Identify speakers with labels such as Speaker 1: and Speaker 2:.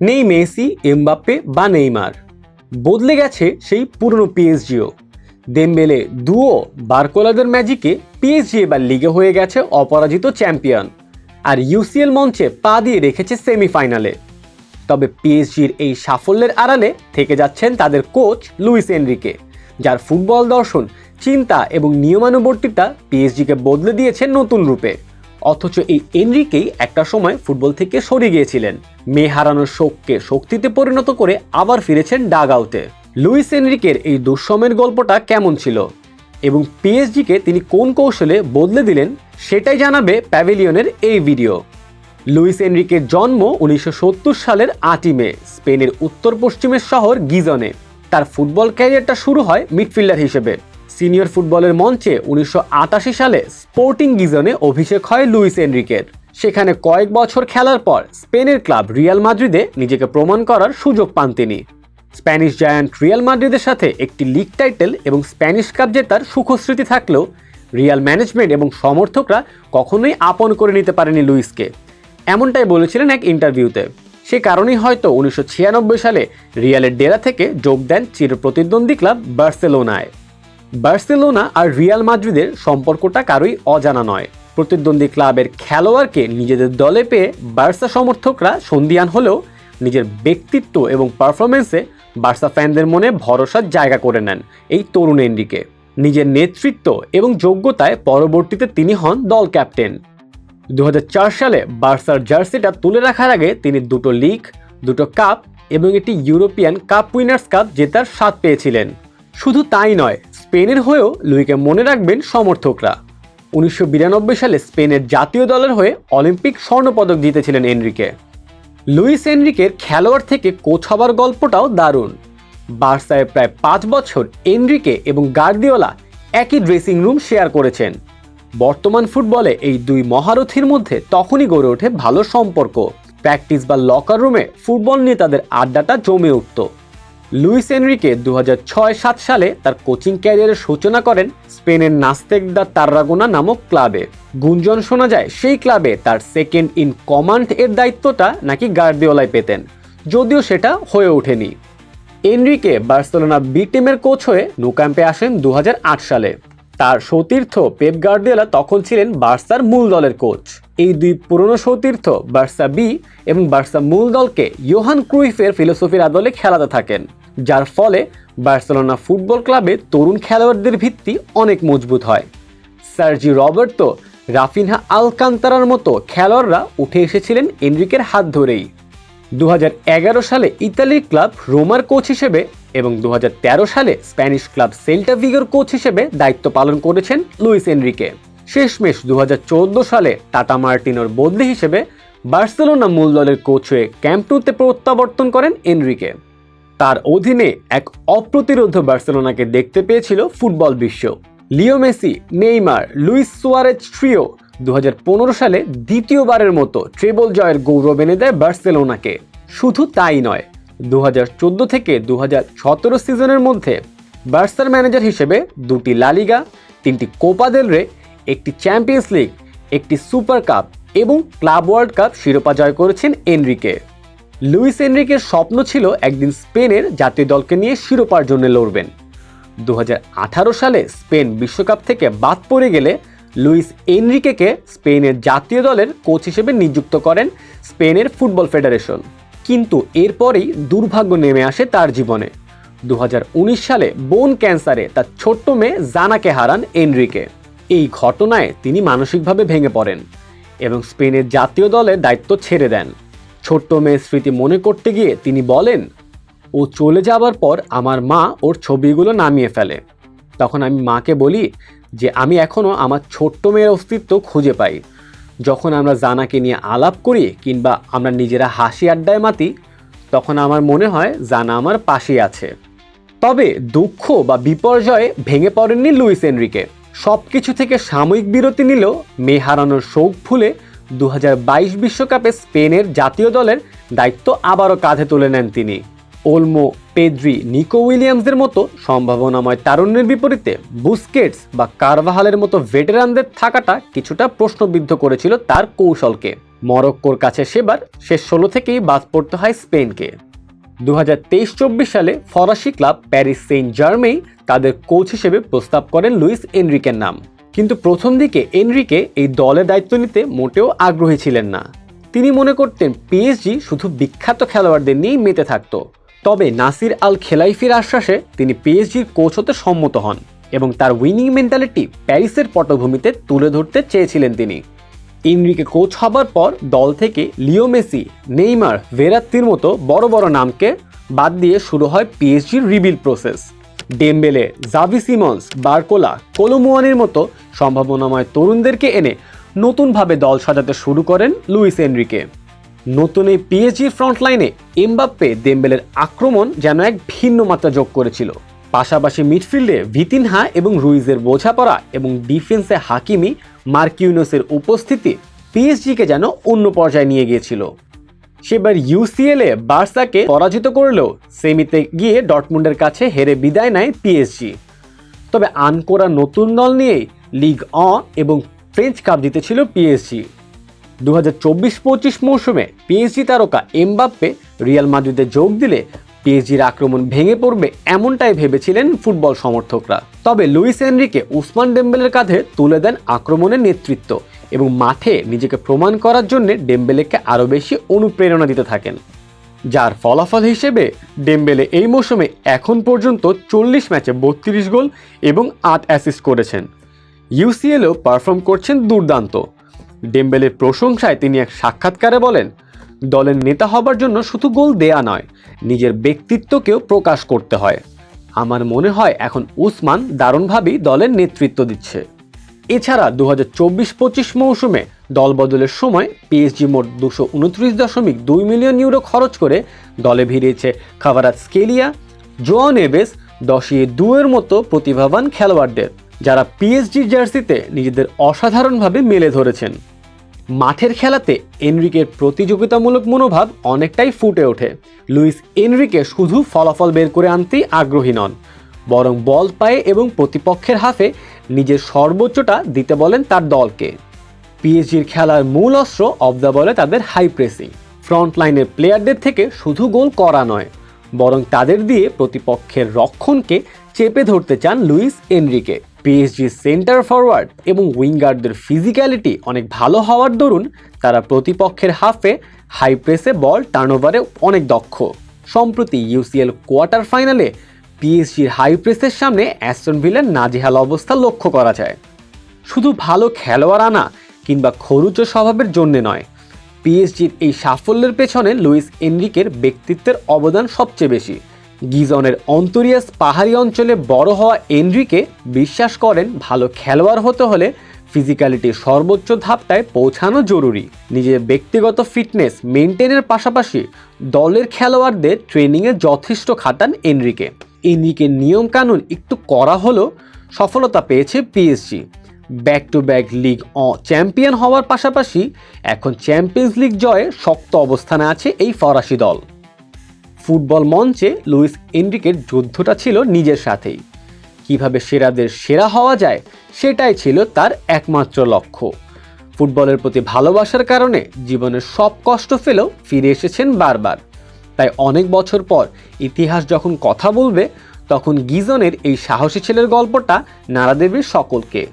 Speaker 1: নেই Messi, Mbappe বা Neymar. বদলে গেছে সেই পুরনো পিএসজিও। দেমবেলে দুও বারকোলাদের ম্যাজিকে পিএসজি এবার লিগে হয়ে গেছে অপরাজিত চ্যাম্পিয়ন। আর ইউসিএল মঞ্চে পা দিয়ে রেখেছে সেমিফাইনালে। তবে পিএসজির এই সাফল্যের আড়ালে থেকে যাচ্ছেন তাদের কোচ লুইস এনরিকে, যার ফুটবল দর্শন, চিন্তা এবং নিয়মানুবর্তিতা পিএসজিকে বদলে দিয়েছে নতুন রূপে। অথচ এই এনরিকেই একটা সময় ফুটবল থেকে সরে গিয়েছিলেন। মেয়ে হারানোর শোককে শক্তিতে পরিণত করে আবার ফিরেছেন ডাগ আউটে লুইস এনরিকের এই দুঃসময়ের গল্পটা কেমন ছিল? এবং পিএসজিকে তিনি কোন কৌশলে বদলে দিলেন, সেটাই জানাবে প্যাভিলিয়নের এই ভিডিও। লুইস এনরিকের জন্ম উনিশশো সত্তর সালের আটই মে, স্পেনের উত্তর পশ্চিমের শহর গিজনে। তার ফুটবল ক্যারিয়ারটা শুরু হয় মিডফিল্ডার হিসেবে। সিনিয়র ফুটবলের মঞ্চে উনিশশো আটাশি সালে স্পোর্টিং গিজনে অভিষেক হয় লুইস এনরিকের। সেখানে কয়েক বছর খেলার পর স্পেনের ক্লাব রিয়াল মাদ্রিদে নিজেকে প্রমাণ করার সুযোগ পান তিনি। স্প্যানিশ জায়ান্ট রিয়াল মাদ্রিদের সাথে একটি লিগ টাইটেল এবং স্প্যানিশ কাপ জেতার সুখস্মৃতি থাকলেও রিয়াল ম্যানেজমেন্ট এবং সমর্থকরা কখনোই আপন করে নিতে পারেনি লুইসকে। এমনটাই বলেছিলেন এক ইন্টারভিউতে। সে কারণেই হয়তো উনিশশো ছিয়ানব্বই সালে রিয়ালের ডেরা থেকে যোগ দেন চিরপ্রতিদ্বন্দ্বী ক্লাব বার্সেলোনায়। বার্সেলোনা আর রিয়াল মাদ্রিদের সম্পর্কটা কারোই অজানা নয়। প্রতিদ্বন্দ্বী ক্লাবের খেলোয়াড়কে নিজেদের দলে পেয়ে বার্সা সমর্থকরা সন্ধিয়ান হলেও নিজের ব্যক্তিত্ব এবং পারফরমেন্সে বার্সা ফ্যানদের মনে ভরসার জায়গা করে নেন এই তরুণ এন্ডিকে নিজের নেতৃত্ব এবং যোগ্যতায় পরবর্তীতে তিনি হন দল ক্যাপ্টেন। দু হাজার চার সালে বার্সার জার্সিটা তুলে রাখার আগে তিনি দুটো লিগ, দুটো কাপ এবং একটি ইউরোপিয়ান কাপ উইনার্স কাপ জেতার স্বাদ পেয়েছিলেন। শুধু তাই নয় স্পেনের হয়েও লুইকে মনে রাখবেন সমর্থকরা। উনিশশো বিরানব্বই সালে স্পেনের জাতীয় দলের হয়ে অলিম্পিক স্বর্ণপদক জিতেছিলেন এনরিকে। লুইস এনরিকের খেলোয়াড় থেকে কোচ হবার গল্পটাও দারুণ। বার্সায় প্রায় পাঁচ বছর এনরিকে এবং গার্দিওলা একই ড্রেসিং রুম শেয়ার করেছেন। বর্তমান ফুটবলে এই দুই মহারথীর মধ্যে তখনই গড়ে ওঠে ভালো সম্পর্ক। প্র্যাকটিস বা লকার রুমে ফুটবল নিয়ে তাদের আড্ডাটা জমে উঠত। লুইস এনরিকে দু সাত সালে তার কোচিং ক্যারিয়ারের সূচনা করেন স্পেনের নাস্তেক দ্য তার্রাগোনা নামক ক্লাবে। গুঞ্জন শোনা যায়, সেই ক্লাবে তার সেকেন্ড ইন কমান্ড এর দায়িত্বটা নাকি গার্দিওলায় পেতেন, যদিও সেটা হয়ে ওঠেনি। এনরিকে বার্সেলোনা বি টিমের কোচ হয়ে নুক্যাম্পে আসেন দু হাজার আট সালে। তার সতীর্থ পেপ গার্দিওলা তখন ছিলেন বার্সার মূল দলের কোচ। এই দুই পুরনো সতীর্থ, বার্সা বি এবং বার্সা মূল দলকে ইয়োহান ক্রুইফের ফিলোসফির আদলে খেলাতে থাকেন, যার ফলে বার্সেলোনা ফুটবল ক্লাবে তরুণ খেলোয়াড়দের ভিত্তি অনেক মজবুত হয়। সার্জি রবার্তো, রাফিনহা আলকান্তারার মতো খেলোয়াড়রা উঠে এসেছিলেন এনরিকের হাত ধরেই। দু হাজার এগারো সালে ইতালির ক্লাব রোমার কোচ হিসেবে এবং দু হাজার তেরো সালে স্প্যানিশ ক্লাব সেল্টা ভিগোর কোচ হিসেবে দায়িত্ব পালন করেছেন লুইস এনরিকে। শেষমেশ দু হাজার চোদ্দ সালে টাটা মার্টিনোর বদলি হিসেবে বার্সেলোনা মূল দলের কোচ হয়ে ক্যাম্পনুতে প্রত্যাবর্তন করেন এনরিকে। তার অধীনে এক অপ্রতিরোধ বার্সেলোনাকে দেখতে পেয়েছিল ফুটবল বিশ্ব। Leo Messi, Neymar, Luis Suarez trio দু সালে দ্বিতীয়বারের মতো ট্রেবল জয়ের গৌরব এনে দেয় বার্সেলোনাকে। শুধু তাই নয় দু হাজার চোদ্দ থেকে দু হাজার সতেরো সিজনের মধ্যে বার্সার ম্যানেজার হিসেবে দুটি লালিগা তিনটি কোপা দেল রে একটি চ্যাম্পিয়ন্স লিগ, একটি সুপার কাপ এবং ক্লাব ওয়ার্ল্ড কাপ শিরোপা জয় করেছেন এনরিকে। লুইস এনরিকের স্বপ্ন ছিল একদিন স্পেনের জাতীয় দলকে নিয়ে শিরোপার জন্য লড়বেন। দু হাজার আঠারো সালে স্পেন বিশ্বকাপ থেকে বাদ পড়ে গেলে লুইস এনরিকেকে স্পেনের জাতীয় দলের কোচ হিসেবে নিযুক্ত করেন স্পেনের ফুটবল ফেডারেশন। কিন্তু এরপরেই দুর্ভাগ্য নেমে আসে তার জীবনে। দু হাজার উনিশ সালে বোন ক্যান্সারে তার ছোট্ট মেয়ে জানাকে হারান এনরিকে। এই ঘটনায় তিনি মানসিকভাবে ভেঙে পড়েন এবং স্পেনের জাতীয় দলের দায়িত্ব ছেড়ে দেন। ছোট্ট মেয়ের স্মৃতি মনে করতে গিয়ে তিনি বলেন, ও চলে যাবার পর আমার মা ওর ছবিগুলো নামিয়ে ফেলে। তখন আমি মাকে বলি যে, আমি এখনও আমার ছোট্ট মেয়ের অস্তিত্ব খুঁজে পাই। যখন আমরা জানাকে নিয়ে আলাপ করি কিংবা আমরা নিজেরা হাসি আড্ডায় মাতি, তখন আমার মনে হয় জানা আমার পাশেই আছে। তবে দুঃখ বা বিপর্যয়ে ভেঙে পড়েননি লুইস এনরিকে। সব কিছু থেকে সাময়িক বিরতি নিলেও মেয়ে হারানোর শোক ভুলে দু বিশ্বকাপে স্পেনের জাতীয় দলের দায়িত্ব আবারও কাঁধে তুলে নেন তিনি। ওলমো, পেদ্রি, নিকো উইলিয়ামসদের মতো সম্ভাবনাময় তারুণ্যের বিপরীতে বুস্কেটস বা কারভাহালের মতো ভেটেরানদের থাকাটা কিছুটা প্রশ্নবিদ্ধ করেছিল তার কৌশলকে। মরক্কোর কাছে সেবার শেষ ষোলো থেকেই বাদ পড়তে হয় স্পেনকে। দু হাজার তেইশ চব্বিশ সালে ফরাসি ক্লাব প্যারিস সেন্ট জার্মেই তাদের কোচ হিসেবে প্রস্তাব করেন লুইস এনরিকের নাম। কিন্তু প্রথম দিকে এনরিকে এই দলের দায়িত্ব নিতে মোটেও আগ্রহী ছিলেন না। তিনি মনে করতেন পিএসজি শুধু বিখ্যাত খেলোয়াড়দের নিয়েই মেতে থাকতো। তবে নাসির আল খেলাইফির আশ্বাসে তিনি পিএসজির কোচ হতে সম্মত হন এবং তার উইনিং মেন্টালিটি প্যারিসের পটভূমিতে তুলে ধরতে চেয়েছিলেন তিনি। ইনরিকে কোচ হবার পর দল থেকে লিও মেসি, নেইমার, ভেরাত্তির মতো বড় বড় নামকে বাদ দিয়ে শুরু হয় পিএসজির rebuild process Dembele, Xavi Simons, Barcola, কোলোমোয়ানির মতো সম্ভাবনাময় তরুণদেরকে এনে নতুনভাবে দল সাজাতে শুরু করেন লুইস এনরিকে। নতুন এই পিএসজির ফ্রন্ট লাইনে এমবাপ্পে দেমবেলের আক্রমণ যেন এক ভিন্ন মাত্রা যোগ করেছিল। পাশাপাশি মিডফিল্ডে ভিতিনহা এবং রুইজের বোঝাপড়া এবং ডিফেন্সে হাকিমি মার্কিউনোসের উপস্থিতি পিএসজিকে যেন অন্য পর্যায়ে নিয়ে গিয়েছিল। সেবার ইউসিএল বার্সাকে পরাজিত করলেও সেমিতে গিয়ে ডটমুন্ডের কাছে হেরে বিদায় নেয় পিএসজি তবে আনকোরা নতুন দল নিয়েই লিগ অ এবং ফ্রেঞ্চ কাপ জিতেছিল পিএসজি দু হাজার চব্বিশ পঁচিশ মৌসুমে পিএসজি তারকা এমবাপ্পে রিয়াল মাদ্রিদে যোগ দিলে পিএসজির আক্রমণ ভেঙে পড়বে এমনটাই ভেবেছিলেন ফুটবল সমর্থকরা। তবে লুইস এনরিকে উসমান ডেম্বেলের কাঁধে তুলে দেন আক্রমণের নেতৃত্ব এবং মাঠে নিজেকে প্রমাণ করার জন্য ডেম্বেলেকে আরও বেশি অনুপ্রেরণা দিতে থাকেন। যার ফলাফল হিসেবে ডেম্বেলে এই মৌসুমে এখন পর্যন্ত চল্লিশ ম্যাচে বত্রিশ গোল এবং আট অ্যাসিস্ট করেছেন। ইউসিএলও পারফর্ম করছেন দুর্দান্ত। ডেম্বেলের প্রশংসায় তিনি এক সাক্ষাৎকারে বলেন, দলের নেতা হবার জন্য শুধু গোল দেয়া নয়, নিজের ব্যক্তিত্বকেও প্রকাশ করতে হয়। আমার মনে হয় এখন উসমান দারুণভাবেই দলের নেতৃত্ব দিচ্ছে। এছাড়া দু হাজার চব্বিশ পঁচিশ মৌসুমে দল বদলের সময় পিএসজি মোট দুশো উনত্রিশ দশমিক দুই মিলিয়ন ইউরো খরচ করে দলে ভিড়িয়েছে খাবারাত স্কেলিয়া, জোয়ান এবেস দশিয়ে দুয়ের মতো প্রতিভাবান খেলোয়াড়দের, যারা পিএসজির জার্সিতে নিজেদের অসাধারণভাবে মেলে ধরেছেন। মাঠের খেলাতে এনরিকের প্রতিযোগিতামূলক মনোভাব অনেকটাই ফুটে ওঠে। লুইস এনরিকে শুধু ফলাফল বের করে আনতেই আগ্রহী নন, বরং বল পায়ে এবং প্রতিপক্ষের হাফে নিজের সর্বোচ্চটা দিতে বলেন তার দলকে। পিএসজির খেলার মূল অস্ত্র অব দ্য বলে তাদের হাই প্রেসিং। ফ্রন্ট লাইনের প্লেয়ারদের থেকে শুধু গোল করা নয়, বরং তাদের দিয়ে প্রতিপক্ষের রক্ষণকে চেপে ধরতে চান Luis Enrique. PSG centre forward এবং উইঙ্গারদের ফিজিক্যালিটি অনেক ভালো হওয়ার দরুন তারা প্রতিপক্ষের হাফে হাই প্রেসে বল টার্নওভারে অনেক দক্ষ। সম্প্রতি ইউসিএল কোয়ার্টার ফাইনালে পিএসজির হাই প্রেসের সামনে অ্যাস্টন ভিলের নাজেহাল অবস্থা লক্ষ্য করা যায়। শুধু ভালো খেলোয়াড় আনা কিংবা খরুচ স্বভাবের জন্য নয় পিএসজির এই সাফল্যের পেছনে লুইস এনরিকের ব্যক্তিত্বের অবদান সবচেয়ে বেশি। গিজনের অন্তরিয়াস পাহাড়ি অঞ্চলে বড় হওয়া এনরিকে বিশ্বাস করেন ভালো খেলোয়াড় হতে হলে ফিজিক্যালিটির সর্বোচ্চ ধাপটায় পৌঁছানো জরুরি। নিজের ব্যক্তিগত ফিটনেস মেনটেনের পাশাপাশি দলের খেলোয়াড়দের ট্রেনিংয়ে যথেষ্ট খাটান এনরিকে। এনরিকের নিয়মকানুন একটু করা হলেও সফলতা পেয়েছে PSG. Back to back league champion হওয়ার পাশাপাশি এখন চ্যাম্পিয়ন্স লিগ জয়ে শক্ত অবস্থানে আছে এই ফরাসি দল। ফুটবল মঞ্চে লুইস এনরিকের যুদ্ধটা ছিল নিজের সাথেই। কীভাবে সেরাদের সেরা হওয়া যায়, সেটাই ছিল তার একমাত্র লক্ষ্য। ফুটবলের প্রতি ভালোবাসার কারণে জীবনের সব কষ্ট ফেলেও ফিরে এসেছেন বারবার। তাই অনেক বছর পর ইতিহাস যখন কথা বলবে, তখন গিজনের এই সাহসী ছেলের গল্পটা নাড়া দেবে সকলকে।